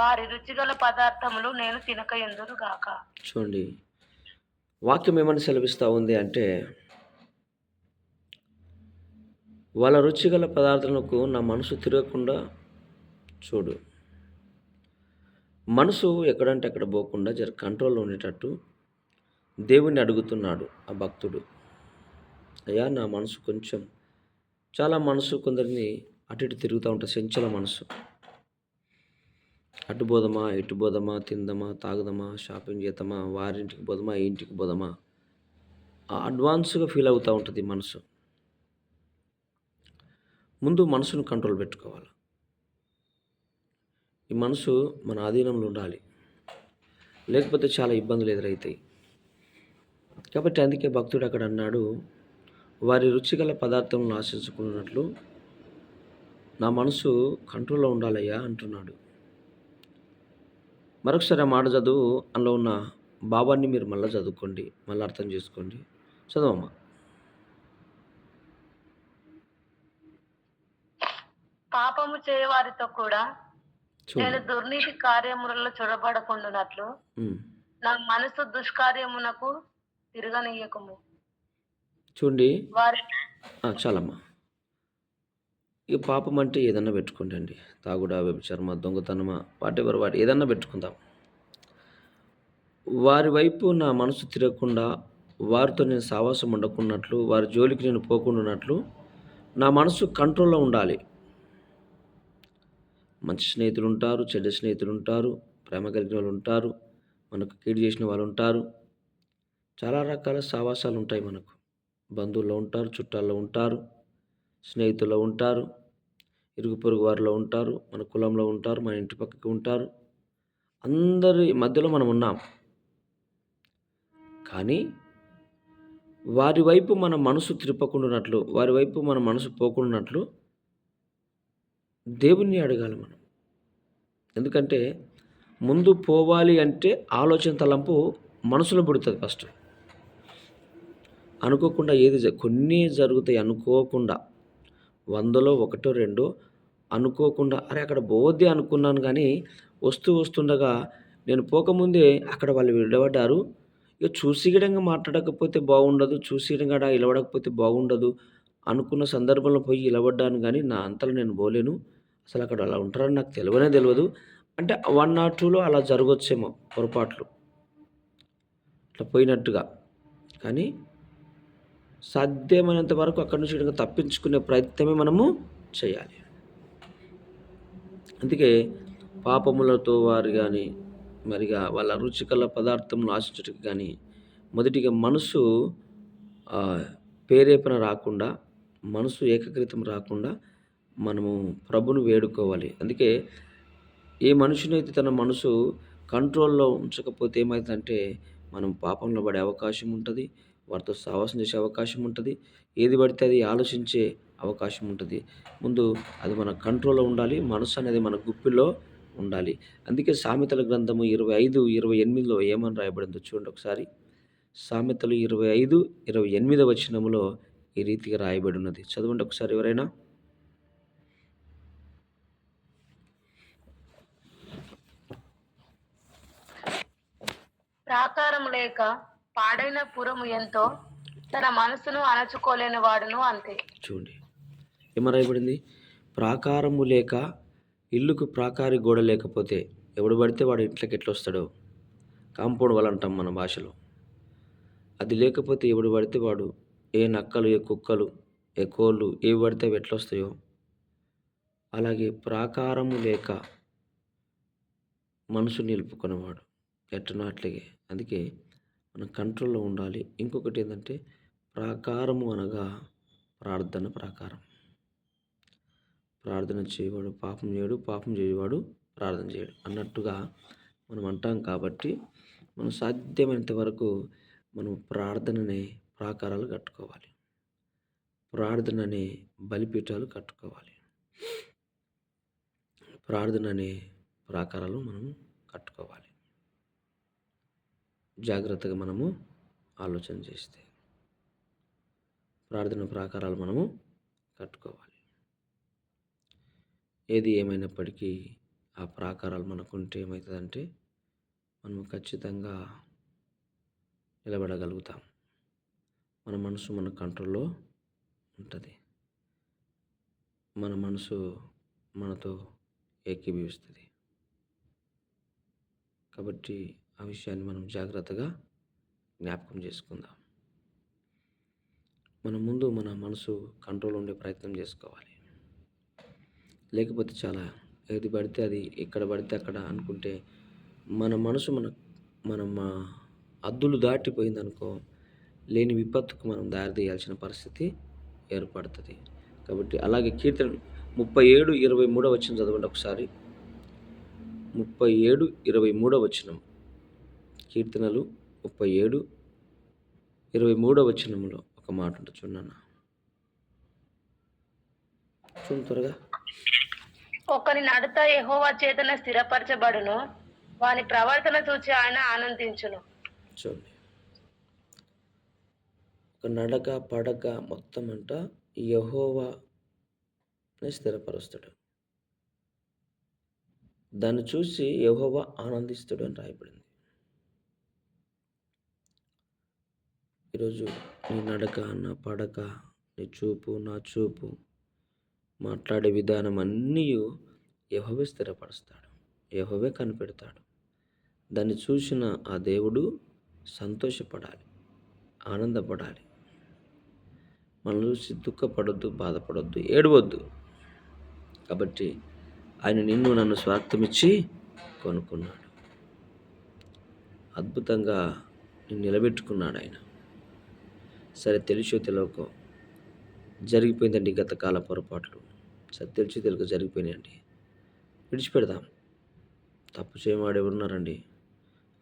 వారి రుచిగల పదార్థములు నేను తినక ఎందురు గాక? చూడండి వాక్యం ఏమని సెలవిస్తూ ఉంది అంటే వాళ్ళ రుచిగల పదార్థాలకు నా మనసు తిరగకుండా చూడు. మనసు ఎక్కడంటే అక్కడ పోకుండా జర కంట్రోల్లో ఉండేటట్టు దేవుణ్ణి అడుగుతున్నాడు ఆ భక్తుడు. అయ్యా నా మనసు కొంచెం చాలా మనసు కొందరిని అటు ఇటు తిరుగుతూ ఉంటుంది చెంచల మనసు. అటు పోదమా ఇటు పోదమా తిందమా తాగుదమా షాపింగ్ చేద్దామా వారింటికి పోదమా ఇంటికి పోదమా ఆ అడ్వాన్స్గా ఫీల్ అవుతూ ఉంటుంది మనసు. ముందు మనసును కంట్రోల్ పెట్టుకోవాలి. ఈ మనసు మన ఆధీనంలో ఉండాలి. లేకపోతే చాలా ఇబ్బందులు ఎదురవుతాయి కాబట్టి అందుకే భక్తుడు అక్కడ అన్నాడు వారి రుచిగల పదార్థములను ఆశించుకున్నట్లు నా మనసు కంట్రోల్లో ఉండాలయ్యా అంటున్నాడు. మరొకసారి ఆ మాట చదువు అందులో ఉన్న భావాన్ని మీరు మళ్ళీ చదువుకోండి మళ్ళీ అర్థం చేసుకోండి. చదవమ్మా. పాపము చేయవారితో కూడా నేను దుర్నీతి కార్యములలో చొరబడకుండానట్లు. నా మనసు దుష్కార్యమునకు తిరగనీయకము. చూడండి. చాలమ్మా. ఈ పాపం అంటే ఏదన్నా పెట్టుకోండి అండి తాగుడా వ్యభిచర్మ దొంగతనమా వాటెవర్ వాటి ఏదన్నా పెట్టుకుందాం. వారి వైపు నా మనసు తిరగకుండా వారితో నేను సావాసం ఉండకున్నట్లు వారి జోలికి నేను పోకుండా ఉన్నట్లు నా మనసు కంట్రోల్లో ఉండాలి. మంచి స్నేహితులు ఉంటారు చెడ్డ స్నేహితులు ఉంటారు ప్రేమ కలిగిన వాళ్ళు ఉంటారు మనకు కీడు చేసిన వాళ్ళు ఉంటారు. చాలా రకాల సావాసాలు ఉంటాయి మనకు. బంధువుల్లో ఉంటారు చుట్టాల్లో ఉంటారు స్నేహితుల్లో ఉంటారు. ఇరుగు పొరుగు వారిలో ఉంటారు మన కులంలో ఉంటారు మన ఇంటి పక్కకి ఉంటారు. అందరి మధ్యలో మనం ఉన్నాం. కానీ వారి వైపు మన మనసు త్రిప్పకుండానట్లు వారి వైపు మన మనసు పోకుండానట్లు దేవుణ్ణి అడగాలి మనం. ఎందుకంటే ముందు పోవాలి అంటే ఆలోచన తలంపు మనసులో పుడుతుంది ఫస్ట్. అనుకోకుండా ఏది కొన్ని జరుగుతాయి అనుకోకుండా. వందలో ఒకటో రెండో అనుకోకుండా అరే అక్కడ పోవద్దే అనుకున్నాను కానీ వస్తూ వస్తుండగా నేను పోకముందే అక్కడ వాళ్ళు విడబడ్డారు ఇక చూసిగడంగా మాట్లాడకపోతే బాగుండదు చూసిగడంగా ఇలవడకపోతే బాగుండదు అనుకున్న సందర్భంలో పోయి ఇలబడ్డాను కానీ నా అంతలో నేను పోలేను. అసలు అక్కడ అలా ఉంటారని నాకు తెలియనే తెలియదు. అంటే వన్ నాట్ టూలో అలా జరగవచ్చేమో పొరపాట్లు. అట్లా పోయినట్టుగా. కానీ సాధ్యమైనంత వరకు అక్కడి నుంచి తప్పించుకునే ప్రయత్నమే మనము చేయాలి. అందుకే పాపములతో వారు కానీ మరిగా వాళ్ళ రుచికల పదార్థములు ఆశించటకు కానీ మొదటిగా మనసు పేరేపన రాకుండా మనసు ఏకగ్రితం రాకుండా మనము ప్రభును వేడుకోవాలి. అందుకే ఏ మనుషునైతే తన మనసు కంట్రోల్లో ఉంచకపోతే ఏమవుతుందంటే మనం పాపంలో పడే అవకాశం ఉంటుంది. వారితో సావాసం చేసే అవకాశం ఉంటుంది. ఏది పడితే అది ఆలోచించే అవకాశం ఉంటుంది. ముందు అది మన కంట్రోల్లో ఉండాలి. మనసు అనేది మన గుప్పిలో ఉండాలి. అందుకే సామెతల గ్రంథము ఇరవై ఐదు ఇరవై ఎనిమిదిలో ఏమని రాయబడిందో చూడండి ఒకసారి. సామెతలు ఇరవై ఐదు ఇరవై ఎనిమిదవ వచనములో ఈ రీతిగా రాయబడి ఉన్నది. చదవండి ఒకసారి ఎవరైనా. ప్రాకారం లేక పాడైన పురము ఎంతో తన మనసును అణచుకోలేని వాడును అంతే. చూడండి. ఏమరాయబడింది ప్రాకారము లేక ఇల్లుకు ప్రాకారి గోడ లేకపోతే ఎవడు పడితే వాడు ఇంట్లోకి ఎట్లా వస్తాడో? కాంపౌండ్ వాళ్ళు అంటాం మన భాషలో. అది లేకపోతే ఎవడు పడితే వాడు ఏ నక్కలు ఏ కుక్కలు ఏ కోళ్ళు ఏవి పడితే అవి ఎట్లా వస్తాయో? అలాగే ప్రాకారము లేక మనసు నిలుపుకునేవాడు. ఎట్టనో అట్లాగే. అందుకే మన కంట్రోల్లో ఉండాలి. ఇంకొకటి ఏంటంటే ప్రాకారము అనగా ప్రార్థన ప్రాకారం. ప్రార్థన చేయవాడు పాపం చేయడు పాపం చేయవాడు ప్రార్థన చేయడు. అన్నట్టుగా మనం అంటాం కాబట్టి మనం సాధ్యమైనంత వరకు మనం ప్రార్థననే ప్రాకారాలు కట్టుకోవాలి. ప్రార్థననే బలిపీఠాలు కట్టుకోవాలి. ప్రార్థననే ప్రాకారాలు మనం జాగ్రత్తగా మనము ఆలోచన చేస్తే ప్రార్థన ప్రాకారాలు మనము కట్టుకోవాలి. ఏది ఏమైనప్పటికీ ఆ ప్రాకారాలు మనకుంటే ఏమవుతుందంటే మనము ఖచ్చితంగా నిలబడగలుగుతాం. మన మనసు మన కంట్రోల్లో ఉంటుంది. మన మనసు మనతో ఏకీభవిస్తుంది. కాబట్టి ఆ విషయాన్ని మనం జాగ్రత్తగా జ్ఞాపకం చేసుకుందాం. మన ముందు మన మనసు కంట్రోల్ ఉండే ప్రయత్నం చేసుకోవాలి. లేకపోతే చాలా ఏది పడితే అది ఎక్కడ పడితే అక్కడ అనుకుంటే మన మనసు మన మన మా అద్దులు దాటిపోయిందనుకో లేని విపత్తుకు మనం దారి తీయాల్సిన పరిస్థితి ఏర్పడుతుంది. కాబట్టి అలాగే కీర్తన ముప్పై ఏడు ఇరవై మూడో వచ్చిన చదవండి ఒకసారి. ముప్పై ఏడు ఇరవై మూడో వచ్చినం కీర్తనలు ముప్పై ఏడు ఇరవై మూడో వచనంలో ఒక మాట ఉంటుంది చూడన్న చూడు త్వరగా. ఒకని నడత యెహోవా చేతన స్థిరపరచబడును వాని ప్రవర్తన చూచి ఆయన ఆనందించును. చూడండి. ఒక నడక పడక మొత్తం అంట యహోవాని స్థిరపరుస్తాడు. దాన్ని చూసి యహోవా ఆనందిస్తాడు అని రాయబడింది. ఈరోజు నీ నడక నా పడక నీ చూపు నా చూపు మాట్లాడే విధానం అన్నీ యహోవే స్థిరపరుస్తాడు. యహోవే కనిపెడతాడు. దాన్ని చూసిన ఆ దేవుడు సంతోషపడాలి ఆనందపడాలి. మనం చూసి దుఃఖపడొద్దు బాధపడొద్దు ఏడవద్దు. కాబట్టి ఆయన నిన్ను నన్ను స్వార్థమిచ్చి కొనుక్కున్నాడు. అద్భుతంగా నిలబెట్టుకున్నాడు ఆయన. సరే తెలుసో తెలియకో జరిగిపోయిందండి గత కాల పొరపాట్లు. సరే తెలుసు తెలుగు జరిగిపోయినాయండి. విడిచిపెడదాం. తప్పు చేయవాడు ఎవరున్నారండి?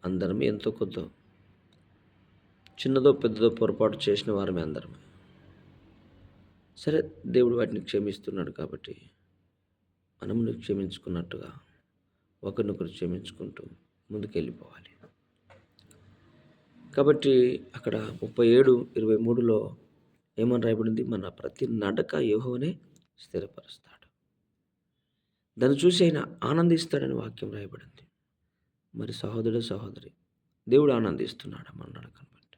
అందరం ఎంతో కొద్దో చిన్నదో పెద్దదో పొరపాటు చేసిన వారమే అందరమే. సరే దేవుడు వాటిని క్షమిస్తున్నాడు కాబట్టి మనమును క్షమించుకున్నట్టుగా ఒకరినొకరు క్షమించుకుంటూ ముందుకెళ్ళిపోవాలి. కాబట్టి అక్కడ ముప్పై ఏడు ఇరవై మూడులో ఏమని రాయబడింది. మన ప్రతి నడక యెహోవానే స్థిరపరుస్తాడు. దాన్ని చూసి ఆయన ఆనందిస్తాడని వాక్యం రాయబడింది. మరి సహోదరుడు సహోదరి దేవుడు ఆనందిస్తున్నాడు మన నడకను బట్టి?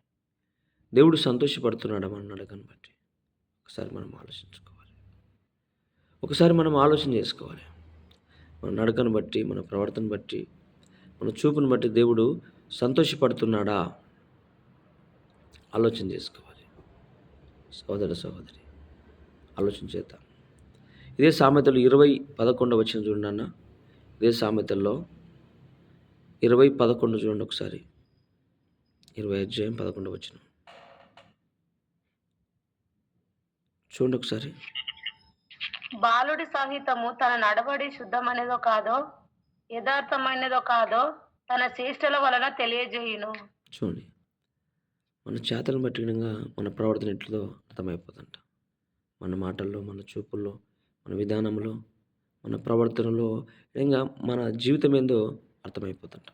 దేవుడు సంతోషపడుతున్నాడు మన నడకను బట్టి? ఒకసారి మనం ఆలోచించుకోవాలి. ఒకసారి మనం ఆలోచన చేసుకోవాలి. మన నడకను బట్టి మన ప్రవర్తన బట్టి మన చూపును బట్టి దేవుడు సంతోషపడుతున్నాడా? ఆలోచన చేసుకోవాలి. సహోదర సహోదరి ఆలోచన చేద్దాం. ఇదే సామెతలు ఇరవై పదకొండు వచ్చిన చూడండి ఇదే సామెతల్లో ఇరవై పదకొండు చూడండి ఒకసారి. ఇరవై అధ్యాయం పదకొండు వచ్చిన చూడండి ఒకసారి. బాలుడి సహితము తన నడవడి శుద్ధమైనదో కాదో యథార్థమైనదో కాదో తన చేష్టల వలన తెలియజేయును. చూడండి. మన చేతలను బట్టి విధంగా మన ప్రవర్తన ఎట్లదో అర్థమైపోతుంట మన మాటల్లో మన చూపుల్లో మన విధానంలో మన ప్రవర్తనలో విధంగా మన జీవితం ఏందో అర్థమైపోతుంట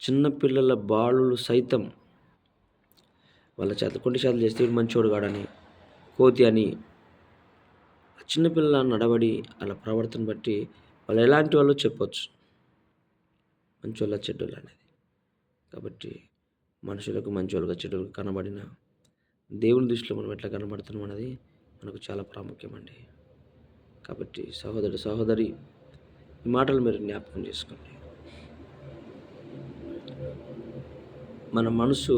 చిన్నపిల్లల బాలులు సైతం వాళ్ళ చేత కొన్ని చేతలు చేస్తే మంచోడు కాడని కోతి అని ఆ చిన్నపిల్లల నడవడి వాళ్ళ ప్రవర్తన బట్టి వాళ్ళు ఎలాంటి వాళ్ళు చెప్పొచ్చు. మంచోళ్ళ చెడ్డోళ్ళు అనేది. కాబట్టి మనుషులకు మంచోళ్ళుగా చెడులుగా కనబడిన దేవుని దృష్టిలో మనం ఎట్లా కనబడుతున్నాం అనేది మనకు చాలా ప్రాముఖ్యమండి కాబట్టి సహోదరి సహోదరి ఈ మాటలు మీరు జ్ఞాపకం చేసుకోండి. మన మనసు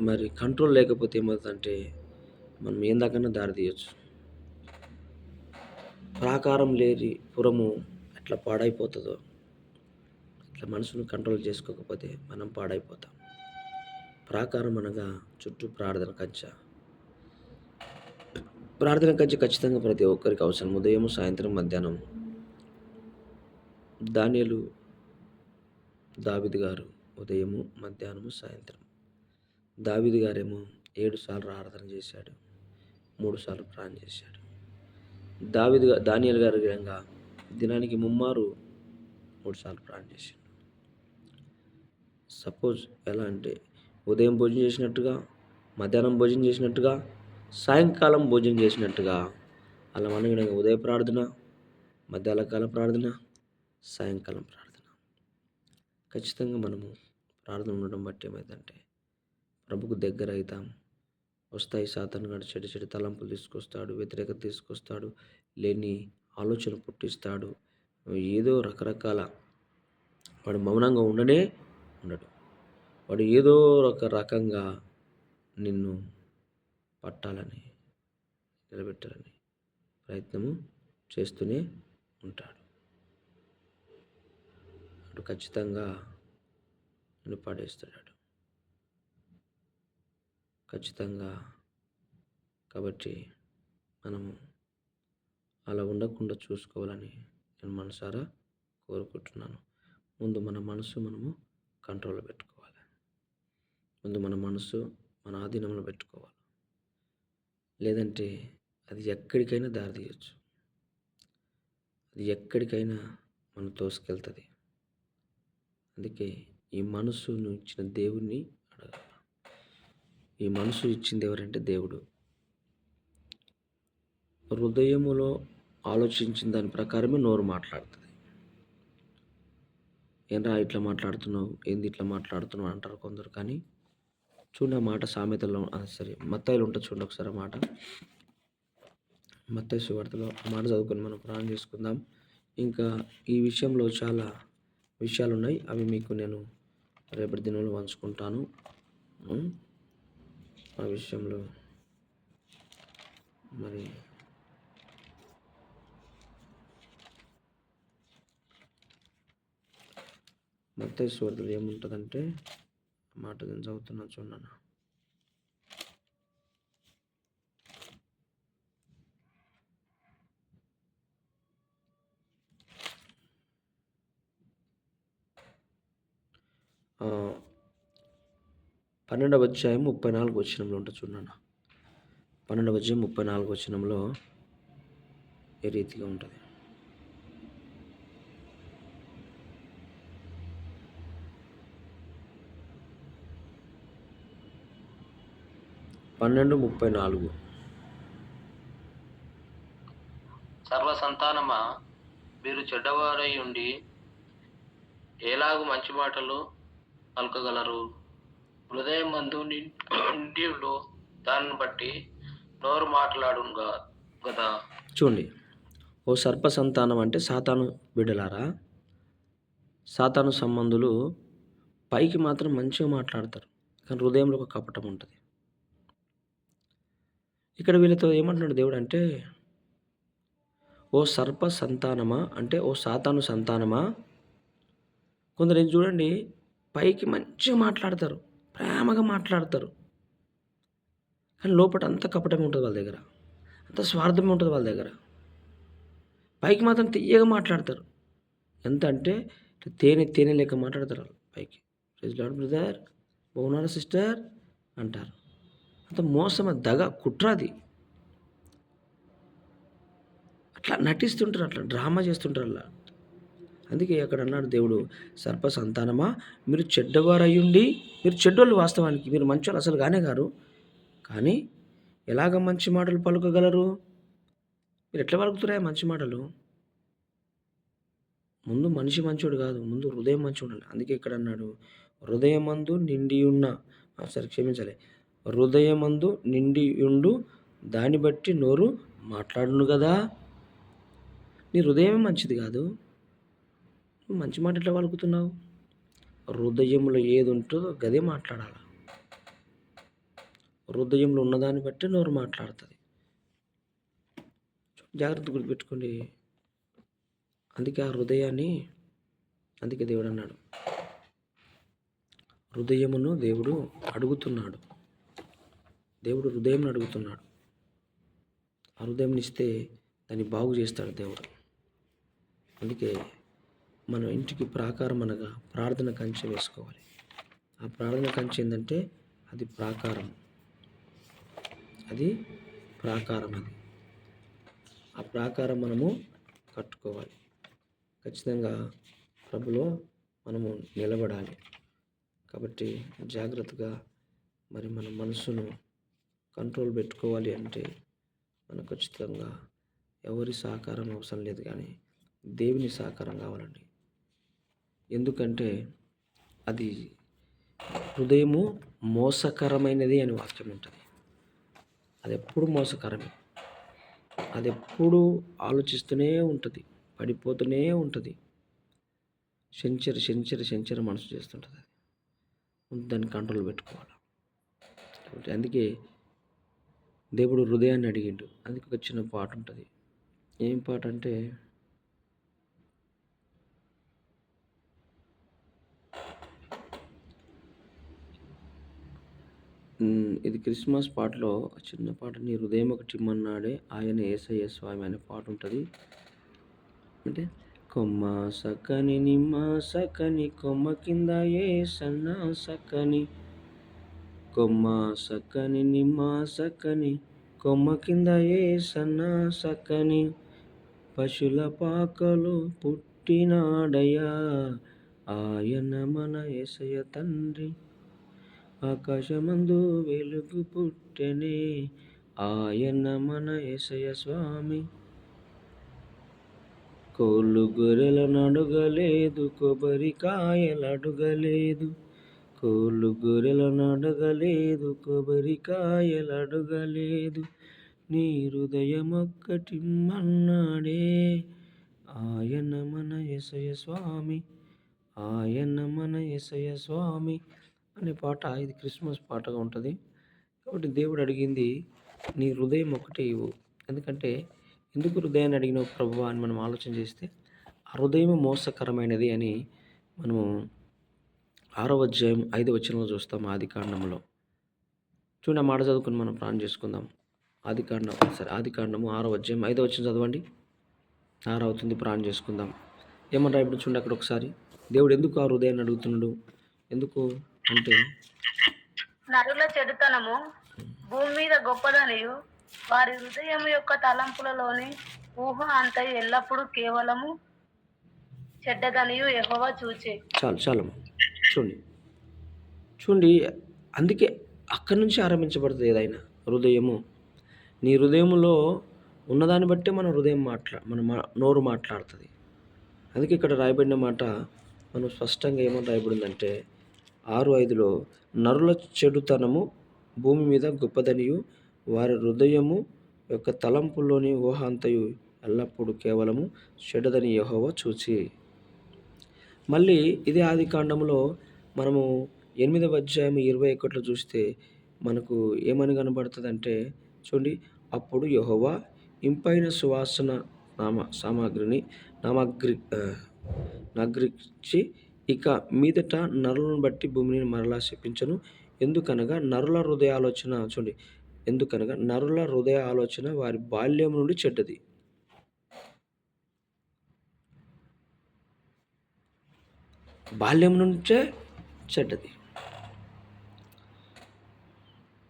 మరి కంట్రోల్ లేకపోతే ఏమవుతుందంటే మనం ఏం దాకన్నా దారి తీయచ్చు. ప్రాకారం లేని పురము ఎట్లా పాడైపోతుందో ఇట్లా మనసును కంట్రోల్ చేసుకోకపోతే మనం పాడైపోతాం. ప్రాకారం అనగా చుట్టూ ప్రార్థన కంచ. ప్రార్థన కంచె ఖచ్చితంగా ప్రతి ఒక్కరికి అవసరం. ఉదయం సాయంత్రం మధ్యాహ్నం. ధాన్యాలు దావిద్ గారు ఉదయము మధ్యాహ్నము సాయంత్రం. దావిద్ గారేమో ఏడు సార్లు ప్రార్థన చేశాడు. మూడు సార్లు ప్రార్థన చేశాడు. దావిది దానియల్ గారి విధంగా దినానికి ముమ్మారు మూడు సార్లు చేశాడు. సపోజ్ ఎలా అంటే ఉదయం భోజనం చేసినట్టుగా మధ్యాహ్నం భోజనం చేసినట్టుగా సాయంకాలం భోజనం చేసినట్టుగా అలా మన విధంగా ఉదయ ప్రార్థన మధ్యాహ్నకాల ప్రార్థన సాయంకాలం ప్రార్థన. ఖచ్చితంగా మనము ప్రార్థన ఉండడం బట్టి ఏమైందంటే ప్రభుకు దగ్గర అవుతాం. వస్తాయి సాతాను చెడు చెడు తలంపులు తీసుకొస్తాడు వ్యతిరేకత తీసుకొస్తాడు లేని ఆలోచన పుట్టిస్తాడు. ఏదో రకరకాల వాడు మౌనంగా ఉండనే ఉండడు వాడు ఏదో ఒక రకంగా నిన్ను పట్టాలని నిలబెట్టాలని ప్రయత్నము చేస్తూనే ఉంటాడు. అటు ఖచ్చితంగా నిన్ను పాడేస్తాడు. ఖచ్చితంగా కాబట్టి మనము అలా ఉండకుండా చూసుకోవాలని నేను మనసారా కోరుకుంటున్నాను. ముందు మన మనసు మనము కంట్రోల్లో పెట్టుకోవాలి. ముందు మన మనసు మన ఆధీనంలో పెట్టుకోవాలి. లేదంటే అది ఎక్కడికైనా దారి తీయచ్చు. అది ఎక్కడికైనా మనం తోసుకెళ్తుంది. అందుకే ఈ మనసును ఇచ్చిన దేవుణ్ణి అడగాలి. ఈ మనసు ఇచ్చింది ఎవరంటే దేవుడు. హృదయములో ఆలోచించిన దాని ప్రకారమే నోరు మాట్లాడుతుంది. ఏంరా ఇట్లా మాట్లాడుతున్నావు? ఏంది ఇట్లా మాట్లాడుతున్నావు? అంటారు కొందరు. కానీ చూడండి ఆ మాట సామెతల్లో సరే మత్తాయిలు ఉంటుంది చూడండి ఒకసారి ఆ మాట. మత్తాయి సువార్తలో ఆ మాట చదువుకొని మనం ప్రాణం చేసుకుందాం. ఇంకా ఈ విషయంలో చాలా విషయాలు ఉన్నాయి. అవి మీకు నేను రేపటి దినంలో పంచుకుంటాను. ఆ విషయంలో మరి మత్తే సువార్తలు ఏముంటుందంటే మాట నేను చదువుతున్నాను చూడండి పన్నెండవ అధ్యాయం ముప్పై నాలుగు వచ్చినంలో ఉంటుంది చూడన్న పన్నెండవ అధ్యాయం ముప్పై నాలుగు వచ్చినంలో ఏ రీతిగా ఉంటుంది? పన్నెండు ముప్పై నాలుగు. సర్వ సంతానమా మీరు చెడ్డవారై ఉండి ఎలాగు మంచి మాటలు పలకగలరు? హృదయం మందు నిండిలో దాన్ని బట్టి నోరు మాట్లాడుగా కదా చూడండి. ఓ సర్ప సంతానం అంటే సాతాను బిడ్డలారా? సాతాను సంబంధులు పైకి మాత్రం మంచిగా మాట్లాడతారు. కానీ హృదయంలో ఒక కపటం ఉంటుంది. ఇక్కడ వీళ్ళతో ఏమంటున్నాడు దేవుడు అంటే ఓ సర్ప సంతానమా అంటే ఓ సాతాను సంతానమా? కొందరు ఏం చూడండి పైకి మంచిగా మాట్లాడతారు ప్రేమగా మాట్లాడతారు. కానీ లోపల అంత కపటమే ఉంటుంది వాళ్ళ దగ్గర అంత స్వార్థమే ఉంటుంది వాళ్ళ దగ్గర. పైకి మాత్రం తీయగా మాట్లాడతారు. ఎంత అంటే తేనె తేనె లెక్క మాట్లాడతారు వాళ్ళు పైకి. లాడ్ బ్రదర్ బాగున్నారా సిస్టర్ అంటారు. అంత మోసం దగ కుట్రాది. అట్లా నటిస్తుంటారు అట్లా డ్రామా చేస్తుంటారు అలా అందుకే అక్కడ అన్నాడు దేవుడు సర్ప సంతానమా? మీరు చెడ్డవారు అయ్యుండి మీరు చెడ్డోళ్ళు వాస్తవానికి మీరు మంచోళ్ళు అసలు కానే గారు కానీ ఎలాగ మంచి మాటలు పలుకగలరు? మీరు ఎట్లా పలుకుతున్నాయా మంచి మాటలు? ముందు మనిషి మంచోడు కాదు ముందు హృదయం మంచి ఉండాలి. అందుకే ఇక్కడ అన్నాడు హృదయమందు నిండి ఉన్న సరే క్షమించాలి. హృదయమందు నిండి ఉండు దాన్ని బట్టి నోరు మాట్లాడును కదా నీ హృదయమే మంచిది కాదు. నువ్వు మంచి మాట ఎట్లా పలుకుతున్నావు? హృదయంలో ఏది ఉంటుందో గదే మాట్లాడాలి? హృదయంలో ఉన్నదాన్ని బట్టి నోరు మాట్లాడుతుంది. జాగ్రత్త గుర్తుపెట్టుకోండి. అందుకే ఆ హృదయాన్ని అందుకే దేవుడు అన్నాడు. హృదయమును దేవుడు అడుగుతున్నాడు. దేవుడు హృదయం అడుగుతున్నాడు. ఆ హృదయం ఇస్తే దాన్ని బాగు చేస్తాడు దేవుడు. అందుకే మన ఇంటికి ప్రాకారం అనగా ప్రార్థన కంచె వేసుకోవాలి. ఆ ప్రార్థన కంచె ఏంటంటే అది ప్రాకారం. అది ప్రాకారం అది. ఆ ప్రాకారం మనము కట్టుకోవాలి. ఖచ్చితంగా ప్రభులో మనము నిలబడాలి. కాబట్టి జాగ్రత్తగా మరి మన మనసును కంట్రోల్ పెట్టుకోవాలి అంటే మనకు ఖచ్చితంగా ఎవరి సహకారం అవసరం లేదు కానీ దేవుని సహకారం కావాలండి. ఎందుకంటే అది హృదయము మోసకరమైనది అని వాక్యం ఉంటుంది. అది ఎప్పుడు మోసకరమే. అది ఎప్పుడు ఆలోచిస్తూనే ఉంటుంది పడిపోతూనే ఉంటుంది. సెంచర్ సెంచర్ సెంచర్ మనసు చేస్తుంటుంది అది. దాన్ని కంట్రోల్ పెట్టుకోవాలి. అందుకే దేవుడు హృదయాన్ని అడిగిండు. అందుకు ఒక చిన్న పాట ఉంటుంది. ఏం పాట అంటే ఇది క్రిస్మస్ పాటలో చిన్న పాట నీ హృదయం ఒకటి చిమ్మన్నాడే ఆయన ఏసయ్య స్వామి అనే పాట ఉంటుంది. అంటే కొమ్మ సకని నిమ్మ సకని కొమ్మ కింద ఏ సన్న సకని కొమ్మ సక్కని నిమ్మ సక్కని కొమ్మ కింద ఏ సన్న సక్కని. పశుల పాకలు పుట్టినాడయ్యా ఆయన మన ఎసయ తండ్రి. ఆకాశమందు వెలుగు పుట్టెనే ఆయన మన ఎసయ స్వామి. కోళ్ళు గొర్రెలను అడగలేదు కొబ్బరికాయలు అడగలేదు. కోళ్ళు గొర్రెలను అడగలేదు కొబ్బరికాయలు అడగలేదు. నీ హృదయం ఒక్కటి మన్నాడే. ఆయన మన యశయ స్వామి ఆయన మన యశయ స్వామి అనే పాట. ఇది క్రిస్మస్ పాటగా ఉంటుంది. కాబట్టి దేవుడు అడిగింది నీ హృదయం ఒకటే ఇవ్వు. ఎందుకంటే ఎందుకు హృదయాన్ని అడిగినావు ప్రభు అని మనం ఆలోచన చేస్తే ఆ హృదయం మోసకరమైనది అని మనము ఆరో అధ్యాయం ఐదో వచనంలో చూస్తాం ఆది కాండంలో చూడండి మాట చదువుకుని మనం ప్రాణం చేసుకుందాం. ఆది కాండం సరే ఆది కాండము ఆరో అధ్యాయం ఐదో వచ్చిన చదవండి. ఆరు అవుతుంది ప్రాణం చేసుకుందాం. ఏమన్నా ఇప్పుడు చూడండి అక్కడ ఒకసారి. దేవుడు ఎందుకు ఆ హృదయాన్ని అడుగుతున్నాడు? ఎందుకు అంటే నరుల చెడుతనము భూమి మీద గొప్పదనియు వారి హృదయం యొక్క తలంపులలోని ఊహ అంత ఎల్లప్పుడూ కేవలము చెడ్డదనియు యెహోవా చూచే. చాలు చాలు చూడండి. చూడండి అందుకే అక్కడి నుంచి ఆరంభించబడుతుంది ఏదైనా హృదయము. నీ హృదయంలో ఉన్నదాన్ని బట్టే మన హృదయం మాట్లా మన మా- నోరు మాట్లాడుతుంది. అందుకే ఇక్కడ రాయబడిన మాట మనం స్పష్టంగా ఏమని రాయబడిందంటే ఆరు ఐదులో నరుల చెడుతనము భూమి మీద గొప్పదనియు వారి హృదయము యొక్క తలంపుల్లోని ఊహ అంతయు ఎల్లప్పుడూ కేవలము చెడుదని యహోవ చూచి. మళ్ళీ ఇదే ఆది కాండంలో మనము ఎనిమిదవ అధ్యాయం ఇరవై ఒకటిలో చూస్తే మనకు ఏమని కనబడుతుంది అంటే చూడండి అప్పుడు యహోవా ఇంపైన సువాసన నామ సామాగ్రిని నామగ్రి నగ్రించి ఇక మీదట నరులను బట్టి భూమిని మరలా శపించను. ఎందుకనగా నరుల హృదయ ఆలోచన చూడండి ఎందుకనగా నరుల హృదయ ఆలోచన వారి బాల్యం నుండి చెడ్డది. బాల్యం నుంచే చెడ్డది.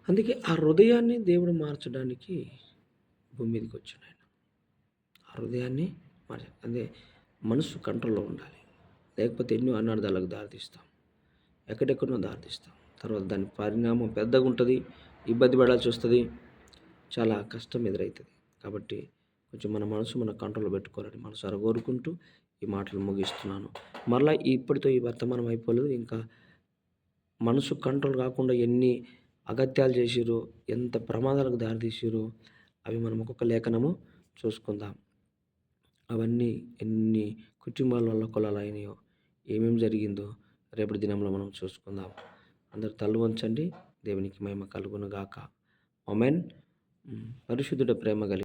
అందుకే ఆ హృదయాన్ని దేవుడు మార్చడానికి భూమి మీదకి వచ్చాడు ఆయన. ఆ హృదయాన్ని మార్చ అదే మనసు కంట్రోల్లో ఉండాలి. లేకపోతే ఎన్నో అనార్థాలకు దారితీస్తాం. ఎక్కడెక్కడో దారితీస్తాం. తర్వాత దాని పరిణామం పెద్దగా ఉంటుంది ఇబ్బంది పడాల్సి వస్తుంది చాలా కష్టం ఎదురవుతుంది కాబట్టి కొంచెం మన మనసు మన కంట్రోల్లో పెట్టుకోవాలని మనసారా కోరుకుంటూ ఈ మాటలు ముగిస్తున్నాను. మరలా ఇప్పటితో ఈ వర్తమానం అయిపోలేదు. ఇంకా మనసు కంట్రోల్ కాకుండా ఎన్ని అగత్యాలు చేసిరో ఎంత ప్రమాదాలకు దారితీసిరో అవి మనం ఒక్కొక్క లేఖనము చూసుకుందాం. అవన్నీ ఎన్ని కుటుంబాల వల్ల కొలాలైనాయో ఏమేమి జరిగిందో రేపటి దినంలో మనం చూసుకుందాం. అందరు తల్లు వంచండి. దేవునికి మహిమ కలుగును గాక ఒమెన్ పరిశుద్ధుడ ప్రేమ కలిగి